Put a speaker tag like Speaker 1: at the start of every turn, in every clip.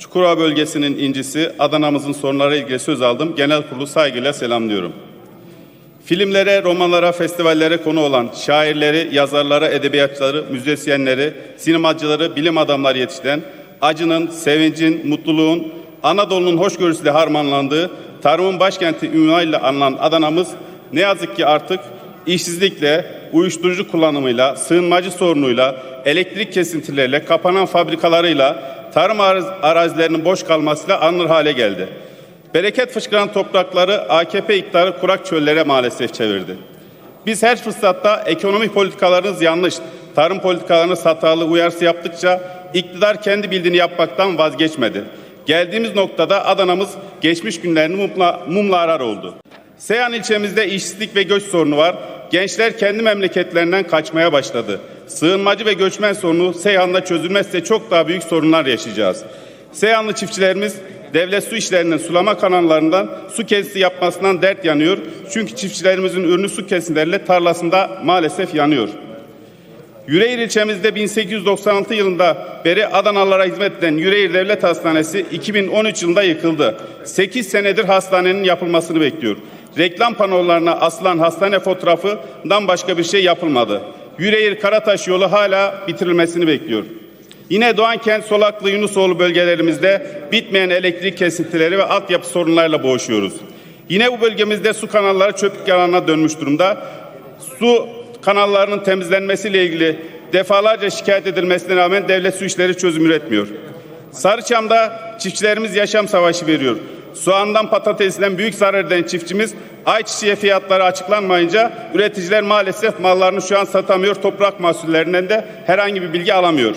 Speaker 1: Çukurova bölgesinin incisi Adana'mızın sorunları ilgili söz aldım. Genel kurulu saygıyla selamlıyorum. Filmlere, romanlara, festivallere konu olan şairleri, yazarları, edebiyatçıları, müzisyenleri, sinemacıları, bilim adamları yetiştiren, acının, sevincin, mutluluğun, Anadolu'nun hoşgörüsüyle harmanlandığı, tarımın başkenti ünvanıyla anılan Adana'mız ne yazık ki artık işsizlikle, uyuşturucu kullanımıyla, sığınmacı sorunuyla, elektrik kesintileriyle, kapanan fabrikalarıyla, tarım araz- arazilerinin boş kalmasıyla anılır hale geldi. Bereket fışkıran toprakları AKP iktidarı kurak çöllere maalesef çevirdi. Biz her fırsatta ekonomi politikalarınız yanlış, tarım politikalarınız hatalı uyarısı yaptıkça iktidar kendi bildiğini yapmaktan vazgeçmedi. Geldiğimiz noktada Adana'mız geçmiş günlerini mumla, mumla arar oldu. Seyhan ilçemizde işsizlik ve göç sorunu var. Gençler kendi memleketlerinden kaçmaya başladı. Sığınmacı ve göçmen sorunu Seyhan'da çözülmezse çok daha büyük sorunlar yaşayacağız. Seyhanlı çiftçilerimiz devlet su işlerinin sulama kanallarından su kesisi yapmasından dert yanıyor. Çünkü çiftçilerimizin ürünü su kesintileriyle tarlasında maalesef yanıyor. Yüreğir ilçemizde 1896 yılında beri Adanalılara hizmet eden Yüreğir Devlet Hastanesi 2013 yılında yıkıldı. 8 senedir hastanenin yapılmasını bekliyor. Reklam panolarına asılan hastane fotoğrafından başka bir şey yapılmadı. Yüreğir Karataş yolu hala bitirilmesini bekliyor. Yine Doğankent, Solaklı, Yunusoğlu bölgelerimizde bitmeyen elektrik kesintileri ve altyapı sorunlarıyla boğuşuyoruz. Yine bu bölgemizde su kanalları çöplük alanına dönmüş durumda. Su kanallarının temizlenmesiyle ilgili defalarca şikayet edilmesine rağmen devlet su işleri çözüm üretmiyor. Sarıçam'da çiftçilerimiz yaşam savaşı veriyor. Soğandan patatesinden büyük zarar eden çiftçimiz ayçiçeği fiyatları açıklanmayınca üreticiler maalesef mallarını şu an satamıyor. Toprak mahsullerinden de herhangi bir bilgi alamıyor.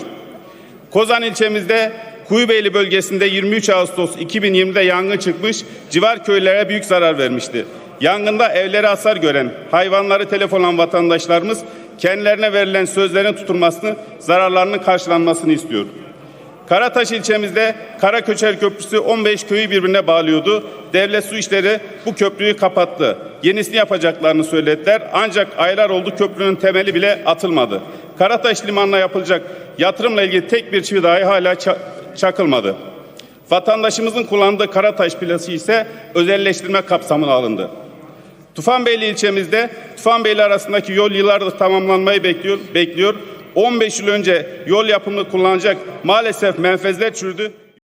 Speaker 1: Kozan ilçemizde Kuyubeyli bölgesinde 23 Ağustos 2020'de yangın çıkmış, civar köylere büyük zarar vermişti. Yangında evleri hasar gören, hayvanları telef olan vatandaşlarımız kendilerine verilen sözlerin tutulmasını, zararlarının karşılanmasını istiyor. Karataş ilçemizde Karaköçer Köprüsü 15 köyü birbirine bağlıyordu. Devlet Su İşleri bu köprüyü kapattı. Yenisini yapacaklarını söylediler. Ancak aylar oldu köprünün temeli bile atılmadı. Karataş limanına yapılacak yatırımla ilgili tek bir çivi dahi hala ça- çakılmadı. Vatandaşımızın kullandığı Karataş plası ise özelleştirme kapsamına alındı. Tufanbeyli ilçemizde Tufanbeyli arasındaki yol yıllardır tamamlanmayı bekliyor. bekliyor. 15 yıl önce yol yapımını kullanacak maalesef menfezler çürüdü.